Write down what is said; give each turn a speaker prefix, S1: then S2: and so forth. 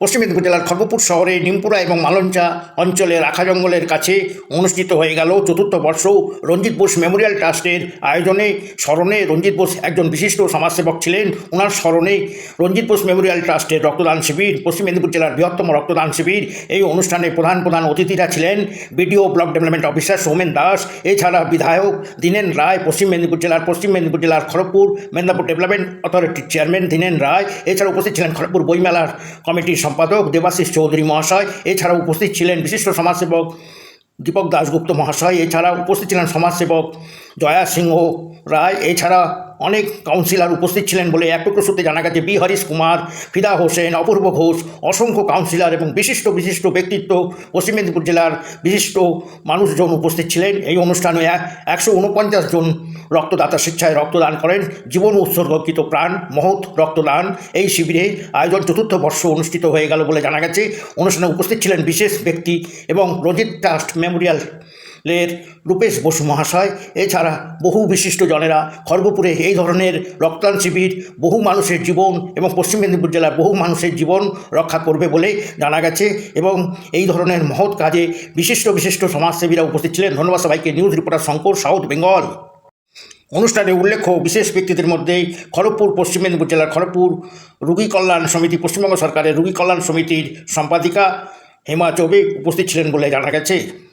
S1: পশ্চিম মেদিনীপুর জেলার খড়গপুর শহরে নিমপুরা এবং মালঞ্চা অঞ্চলে রাখা জঙ্গলের কাছে অনুষ্ঠিত হয়ে গেল চতুর্থ বর্ষ রঞ্জিত বোস মেমোরিয়াল ট্রাস্টের আয়োজনে স্মরণে রঞ্জিত বোস একজন বিশিষ্ট সমাজসেবক ছিলেন। ওনার স্মরণে রঞ্জিত বোস মেমোরিয়াল ট্রাস্টের রক্তদান শিবির, পশ্চিম মেদিনীপুর জেলার বৃহত্তম রক্তদান শিবির। এই অনুষ্ঠানে প্রধান প্রধান অতিথিরা ছিলেন BDO block development officer Soumen Das, এছাড়া বিধায়ক দীনেন রায়, পশ্চিম মেদিনীপুর জেলার পশ্চিম মেদিনীপুর জেলার খড়গপুর মেদিনীপুর ডেভেলপমেন্ট অথরিটির চেয়ারম্যান দীনেন রায়, এছাড়া উপস্থিত ছিলেন খড়গপুর বইমেলার কমিটির সম্পাদক দেবাশিস চৌধুরী মহাশয় এছাড়া উপস্থিত ছিলেন বিশিষ্ট সমাজসেবক দীপক দাশগুপ্ত মহাশয়, এছাড়া উপস্থিত ছিলেন সমাজসেবক জয়া সিংহ রায়, এছাড়া অনেক কাউন্সিলর উপস্থিত ছিলেন বলে এক টুকরো সূত্রে জানা গেছে, বি হরিশ কুমার, ফিদা হোসেন, অপূর্ব ঘোষ, অসংখ্য কাউন্সিলর এবং বিশিষ্ট বিশিষ্ট ব্যক্তিত্ব, পশ্চিম মেদিনীপুর জেলার বিশিষ্ট মানুষজন উপস্থিত ছিলেন। এই অনুষ্ঠানে এক- একশো উনপঞ্চাশ জন রক্তদাতা স্বেচ্ছায় রক্তদান করেন। জীবন উৎসর্গকৃত প্রাণ, মহৎ রক্তদান। এই শিবিরে আয়োজন চতুর্থ বর্ষ অনুষ্ঠিত হয়ে গেল বলে জানা গেছে। অনুষ্ঠানে উপস্থিত ছিলেন বিশেষ ব্যক্তি এবং রঞ্জিত ট্রাস্ট মেমোরিয়াল এর রূপেশ বসু মহাশয়। এছাড়া বহু বিশিষ্ট জনেরা খড়গপুরে এই ধরনের রক্তদান শিবির, বহু মানুষের জীবন এবং পশ্চিম মেদিনীপুর জেলার বহু মানুষের জীবন রক্ষা করবে বলে জানা গেছে এবং এই ধরনের মহৎ কাজে বিশিষ্ট বিশিষ্ট সমাজসেবীরা উপস্থিত ছিলেন। ধন্যবাদ সবাইকে। News reporter Shankar South Bengal. অনুষ্ঠানে উল্লেখ্য, বিশেষ ব্যক্তিদের মধ্যে খড়গপুর, পশ্চিম মেদিনীপুর জেলার খড়গপুর রুগী কল্যাণ সমিতি, পশ্চিমবঙ্গ সরকারের রুগী কল্যাণ সমিতির সম্পাদিকা হেমা চৌবে উপস্থিত ছিলেন বলে জানা গেছে।